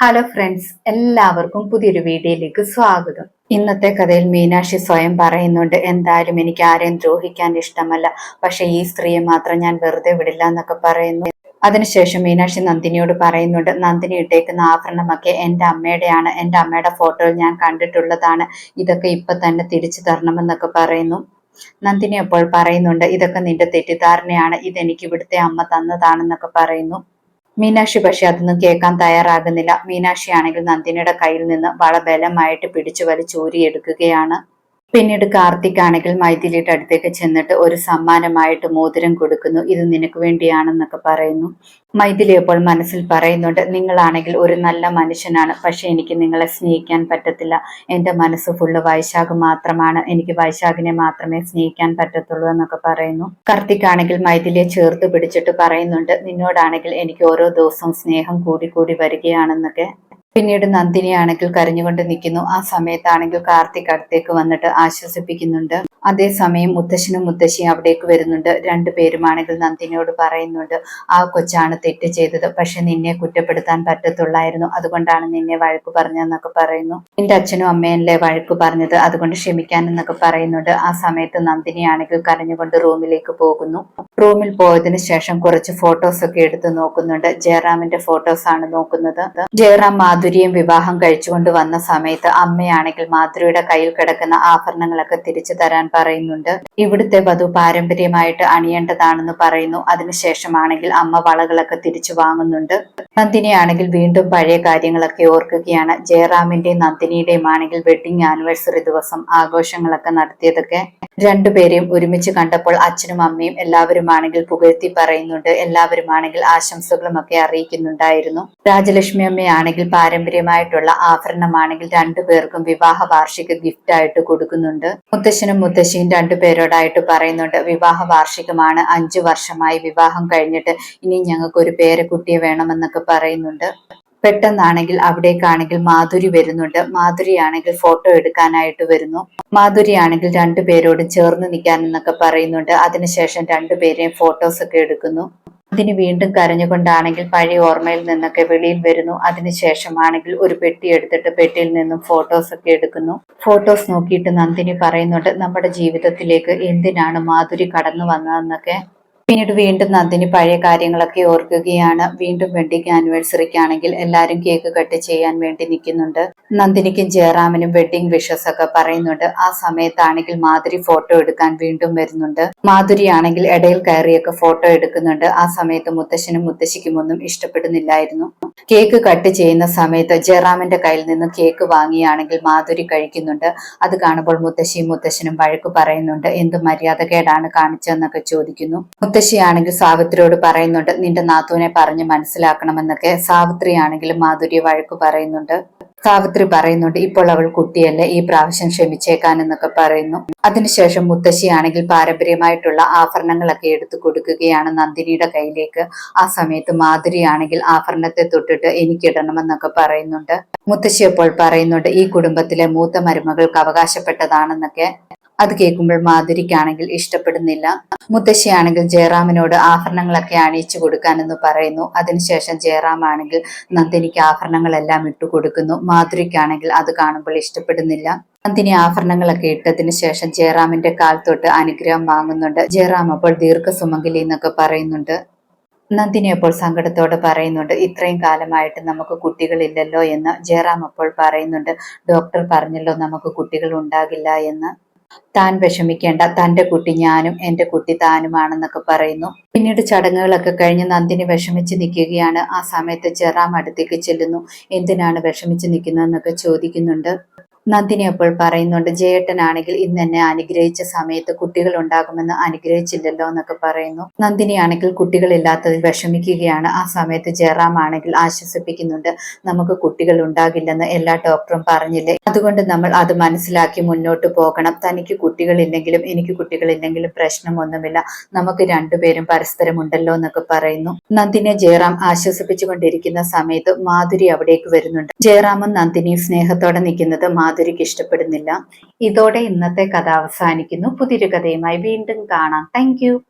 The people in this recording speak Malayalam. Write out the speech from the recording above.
ഹലോ ഫ്രണ്ട്സ് എല്ലാവർക്കും പുതിയൊരു വീഡിയോയിലേക്ക് സ്വാഗതം. ഇന്നത്തെ കഥയിൽ മീനാക്ഷി സ്വയം പറയുന്നുണ്ട് എന്തായാലും എനിക്ക് ആരെയും ദ്രോഹിക്കാൻ ഇഷ്ടമല്ല. പക്ഷെ ഈ സ്ത്രീയെ മാത്രം ഞാൻ വെറുതെ വിടില്ല എന്നൊക്കെ പറയുന്നു. അതിനുശേഷം മീനാക്ഷി നന്ദിനിയോട് പറയുന്നുണ്ട് നന്ദിനി ഇട്ടേക്കുന്ന ആഭരണമൊക്കെ എന്റെ അമ്മയുടെയാണ്. എന്റെ അമ്മയുടെ ഫോട്ടോയിൽ ഞാൻ കണ്ടിട്ടുള്ളതാണ്. ഇതൊക്കെ ഇപ്പൊ തന്നെ തിരിച്ചു തരണമെന്നൊക്കെ പറയുന്നു. നന്ദിനി അപ്പോൾ പറയുന്നുണ്ട് ഇതൊക്കെ നിന്റെ തെറ്റിദ്ധാരണയാണ്. ഇതെനിക്ക് ഇവിടുത്തെ അമ്മ തന്നതാണെന്നൊക്കെ പറയുന്നു. മീനാക്ഷി പക്ഷെ അതൊന്നും കേൾക്കാൻ തയ്യാറാകുന്നില്ല. മീനാക്ഷി ആണെങ്കിൽ നന്ദിനിയുടെ കയ്യിൽ നിന്ന് വളബലമായിട്ട് പിടിച്ചു വലിച്ചൂരിയെടുക്കുകയാണ്. പിന്നീട് കാർത്തിക് ആണെങ്കിൽ മൈഥിലിയുടെ അടുത്തേക്ക് ചെന്നിട്ട് ഒരു സമ്മാനമായിട്ട് മോതിരം കൊടുക്കുന്നു. ഇത് നിനക്ക് വേണ്ടിയാണെന്നൊക്കെ പറയുന്നു. മൈഥിലി അപ്പോൾ മനസ്സിൽ പറയുന്നുണ്ട് നിങ്ങളാണെങ്കിൽ ഒരു നല്ല മനുഷ്യനാണ് പക്ഷെ എനിക്ക് നിങ്ങളെ സ്നേഹിക്കാൻ പറ്റത്തില്ല. എന്റെ മനസ്സ് ഫുള്ള് വൈശാഖ് മാത്രമാണ്. എനിക്ക് വൈശാഖിനെ മാത്രമേ സ്നേഹിക്കാൻ പറ്റത്തുള്ളൂ എന്നൊക്കെ പറയുന്നു. കാർത്തിക് ആണെങ്കിൽ മൈഥിലിയെ ചേർത്ത് പിടിച്ചിട്ട് പറയുന്നുണ്ട് നിന്നോടാണെങ്കിൽ എനിക്ക് ഓരോ ദിവസവും സ്നേഹം കൂടി കൂടി വരികയാണെന്നൊക്കെ. പിന്നീട് നന്ദിനി ആണെങ്കിൽ കരഞ്ഞുകൊണ്ട് നിൽക്കുന്നു. ആ സമയത്താണെങ്കിൽ കാർത്തിക് അടുത്തേക്ക് വന്നിട്ട് ആശ്വസിപ്പിക്കുന്നുണ്ട്. അതേസമയം മുത്തശ്ശനും മുത്തശ്ശിയും അവിടേക്ക് വരുന്നുണ്ട്. രണ്ടുപേരുമാണെങ്കിൽ നന്ദിനിയോട് പറയുന്നുണ്ട് ആ കൊച്ചാണ് തെറ്റ് ചെയ്തത്. പക്ഷെ നിന്നെ കുറ്റപ്പെടുത്താൻ പറ്റത്തുള്ളായിരുന്നു. അതുകൊണ്ടാണ് നിന്നെ വഴക്ക് പറഞ്ഞതെന്നൊക്കെ പറയുന്നു. നിന്റെ അച്ഛനും അമ്മയല്ലേ വഴക്ക് പറഞ്ഞത്? അതുകൊണ്ട് ക്ഷമിക്കാൻ എന്നൊക്കെ പറയുന്നുണ്ട്. ആ സമയത്ത് നന്ദിനിയാണെങ്കിൽ കരഞ്ഞുകൊണ്ട് റൂമിലേക്ക് പോകുന്നു. റൂമിൽ പോയതിനു ശേഷം കുറച്ച് ഫോട്ടോസ് ഒക്കെ എടുത്ത് നോക്കുന്നുണ്ട്. ജയറാമിന്റെ ഫോട്ടോസ് ആണ് നോക്കുന്നത്. ജയറാം മാധുരിയും വിവാഹം കഴിച്ചുകൊണ്ട് വന്ന സമയത്ത് അമ്മയാണെങ്കിൽ മാധുരിയുടെ കയ്യിൽ കിടക്കുന്ന ആഭരണങ്ങളൊക്കെ തിരിച്ചു തരാൻ പറയുന്നുണ്ട്. ഇവിടുത്തെ വധു പാരമ്പര്യമായിട്ട് അണിയേണ്ടതാണെന്ന് പറയുന്നു. അതിനുശേഷമാണെങ്കിൽ അമ്മ വളകളൊക്കെ തിരിച്ചു വാങ്ങുന്നുണ്ട്. നന്ദിനിയാണെങ്കിൽ വീണ്ടും പഴയ കാര്യങ്ങളൊക്കെ ഓർക്കുകയാണ്. ജയറാമിന്റെയും നന്ദിനിയുടെയും ആണെങ്കിൽ വെഡിങ് ആനിവേഴ്സറി ദിവസം ആഘോഷങ്ങളൊക്കെ നടത്തിയതൊക്കെ രണ്ടുപേരെയും ഒരുമിച്ച് കണ്ടപ്പോൾ അച്ഛനും അമ്മയും എല്ലാവരുമാണെങ്കിൽ പുകഴ്ത്തി പറയുന്നുണ്ട്. എല്ലാവരുമാണെങ്കിൽ ആശംസകളും ഒക്കെ അറിയിക്കുന്നുണ്ടായിരുന്നു. രാജലക്ഷ്മി അമ്മയാണെങ്കിൽ പാരമ്പര്യമായിട്ടുള്ള ആഭരണമാണെങ്കിൽ രണ്ടുപേർക്കും വിവാഹ വാർഷിക ഗിഫ്റ്റ് ആയിട്ട് കൊടുക്കുന്നുണ്ട്. മുത്തശ്ശനും മുത്തശ്ശിയും രണ്ടുപേരോടായിട്ട് പറയുന്നുണ്ട് വിവാഹ വാർഷികമാണ്. അഞ്ചു വർഷമായി വിവാഹം കഴിഞ്ഞിട്ട് ഇനി ഞങ്ങൾക്ക് ഒരു പേരക്കുട്ടിയെ വേണമെന്നൊക്കെ പറയുന്നുണ്ട്. പെട്ടെന്നാണെങ്കിൽ അവിടേക്കാണെങ്കിൽ മാധുരി വരുന്നുണ്ട്. മാധുരി ആണെങ്കിൽ ഫോട്ടോ എടുക്കാനായിട്ട് വരുന്നു. മാധുരി ആണെങ്കിൽ രണ്ടുപേരോട് ചേർന്ന് നിൽക്കാൻ എന്നൊക്കെ പറയുന്നുണ്ട്. അതിനുശേഷം രണ്ടുപേരെയും ഫോട്ടോസ് ഒക്കെ എടുക്കുന്നു. അതിന് വീണ്ടും കരഞ്ഞുകൊണ്ടാണെങ്കിൽ പഴയ ഓർമ്മയിൽ നിന്നൊക്കെ വെളിയിൽ വരുന്നു. അതിനുശേഷമാണെങ്കിൽ ഒരു പെട്ടി എടുത്തിട്ട് പെട്ടിയിൽ നിന്നും ഫോട്ടോസ് ഒക്കെ എടുക്കുന്നു. ഫോട്ടോസ് നോക്കിയിട്ട് നന്ദിനി പറയുന്നുണ്ട് നമ്മുടെ ജീവിതത്തിലേക്ക് എന്തിനാണ് മാധുരി കടന്നു വന്നതെന്നൊക്കെ? പിന്നീട് വീണ്ടും നന്ദിനി പഴയ കാര്യങ്ങളൊക്കെ ഓർക്കുകയാണ്. വീണ്ടും വെഡിങ് ആനിവേഴ്സറിക്കാണെങ്കിൽ എല്ലാവരും കേക്ക് കട്ട് ചെയ്യാൻ വേണ്ടി നിൽക്കുന്നുണ്ട്. നന്ദിനിക്കും ജയറാമിനും വെഡിങ് വിഷസ് ഒക്കെ പറയുന്നുണ്ട്. ആ സമയത്താണെങ്കിൽ മാധുരി ഫോട്ടോ എടുക്കാൻ വീണ്ടും വരുന്നുണ്ട്. മാധുരി ആണെങ്കിൽ ഇടയിൽ കയറിയൊക്കെ ഫോട്ടോ എടുക്കുന്നുണ്ട്. ആ സമയത്ത് മുത്തശ്ശനും മുത്തശ്ശിക്കും ഒന്നും ഇഷ്ടപ്പെടുന്നില്ലായിരുന്നു. കേക്ക് കട്ട് ചെയ്യുന്ന സമയത്ത് ജയറാമിന്റെ കയ്യിൽ നിന്ന് കേക്ക് വാങ്ങിയാണെങ്കിൽ മാധുരി കഴിക്കുന്നുണ്ട്. അത് കാണുമ്പോൾ മുത്തശ്ശിയും മുത്തശ്ശനും വഴക്ക് പറയുന്നുണ്ട്. എന്ത് മര്യാദകേടാണ് കാണിച്ചതെന്നൊക്കെ ചോദിക്കുന്നു. മുത്തശ്ശിയാണെങ്കിൽ സാവിത്രിയോട് പറയുന്നുണ്ട് നിന്റെ നാത്തുവിനെ പറഞ്ഞ് മനസ്സിലാക്കണമെന്നൊക്കെ ആണെങ്കിലും മാധുര്യ വഴക്ക് പറയുന്നുണ്ട്. സാവിത്രി പറയുന്നുണ്ട് ഇപ്പോൾ അവൾ കുട്ടിയല്ലേ ഈ പ്രാവശ്യം ക്ഷമിച്ചേക്കാൻ എന്നൊക്കെ പറയുന്നു. അതിനുശേഷം മുത്തശ്ശിയാണെങ്കിൽ പാരമ്പര്യമായിട്ടുള്ള ആഭരണങ്ങളൊക്കെ എടുത്തു കൊടുക്കുകയാണ് നന്ദിനിയുടെ കയ്യിലേക്ക്. ആ സമയത്ത് മാധുരിയാണെങ്കിൽ ആഭരണത്തെ തൊട്ടിട്ട് എനിക്കിടണമെന്നൊക്കെ പറയുന്നുണ്ട്. മുത്തശ്ശി അപ്പോൾ പറയുന്നുണ്ട് ഈ കുടുംബത്തിലെ മൂത്ത മരുമകൾക്ക് അവകാശപ്പെട്ടതാണെന്നൊക്കെ അത് കേൾക്കുമ്പോൾ മാധുരിക്കാണെങ്കിൽ ഇഷ്ടപ്പെടുന്നില്ല. മുത്തശ്ശിയാണെങ്കിൽ ജയറാമിനോട് ആഭരണങ്ങളൊക്കെ അണിയിച്ചു കൊടുക്കാനെന്ന് പറയുന്നു. അതിനുശേഷം ജയറാം ആണെങ്കിൽ നന്ദിനിക്ക് ആഭരണങ്ങളെല്ലാം ഇട്ടു കൊടുക്കുന്നു. മാധുരിക്കാണെങ്കിൽ അത് കാണുമ്പോൾ ഇഷ്ടപ്പെടുന്നില്ല. നന്ദിനി ആഭരണങ്ങളൊക്കെ ഇട്ടതിന് ശേഷം ജയറാമിന്റെ കാൽ തൊട്ട് അനുഗ്രഹം വാങ്ങുന്നുണ്ട്. ജയറാം അപ്പോൾ ദീർഘസുമംഗലി എന്നൊക്കെ പറയുന്നുണ്ട്. നന്ദിനി അപ്പോൾ സങ്കടത്തോടെ പറയുന്നുണ്ട് ഇത്രയും കാലമായിട്ട് നമുക്ക് കുട്ടികളില്ലല്ലോ എന്ന്. ജയറാം അപ്പോൾ പറയുന്നുണ്ട് ഡോക്ടർ പറഞ്ഞല്ലോ നമുക്ക് കുട്ടികൾ ഉണ്ടാകില്ല എന്ന്. താൻ വിഷമിക്കേണ്ട. തന്റെ കുട്ടി ഞാനും എന്റെ കുട്ടി താനുമാണെന്നൊക്കെ പറയുന്നു. പിന്നീട് ചടങ്ങുകളൊക്കെ കഴിഞ്ഞ് നന്ദിനി വിഷമിച്ച് നിൽക്കുകയാണ്. ആ സമയത്ത് ചെറാം അടുത്തേക്ക് ചെല്ലുന്നു. എന്തിനാണ് വിഷമിച്ച് നിൽക്കുന്നതെന്നൊക്കെ ചോദിക്കുന്നുണ്ട്. നന്ദിനി അപ്പോൾ പറയുന്നുണ്ട് ജയേട്ടനാണെങ്കിൽ ഇന്ന് എന്നെ അനുഗ്രഹിച്ച സമയത്ത് കുട്ടികൾ ഉണ്ടാകുമെന്ന് അനുഗ്രഹിച്ചില്ലല്ലോ എന്നൊക്കെ പറയുന്നു. നന്ദിനിയാണെങ്കിൽ കുട്ടികളില്ലാത്തത് വിഷമിക്കുകയാണ്. ആ സമയത്ത് ജയറാം ആണെങ്കിൽ ആശ്വസിപ്പിക്കുന്നുണ്ട് നമുക്ക് കുട്ടികൾ ഉണ്ടാകില്ലെന്ന് എല്ലാ ഡോക്ടറും പറഞ്ഞില്ലേ? അതുകൊണ്ട് നമ്മൾ അത് മനസ്സിലാക്കി മുന്നോട്ട് പോകണം. തനിക്ക് കുട്ടികളില്ലെങ്കിലും എനിക്ക് കുട്ടികളില്ലെങ്കിലും പ്രശ്നമൊന്നുമില്ല നമുക്ക് രണ്ടുപേരും പരസ്പരം ഉണ്ടല്ലോ എന്നൊക്കെ പറയുന്നു. നന്ദിനെ ജയറാം ആശ്വസിപ്പിച്ചുകൊണ്ടിരിക്കുന്ന സമയത്ത് മാധുരി അവിടേക്ക് വരുന്നുണ്ട്. ജയറാമും നന്ദിനിയും സ്നേഹത്തോടെ നിൽക്കുന്നത് മാധുരിക്ക് ഇഷ്ടപ്പെടുന്നില്ല. ഇതോടെ ഇന്നത്തെ കഥ അവസാനിക്കുന്നു. പുതിയൊരു കഥയുമായി വീണ്ടും കാണാം. താങ്ക്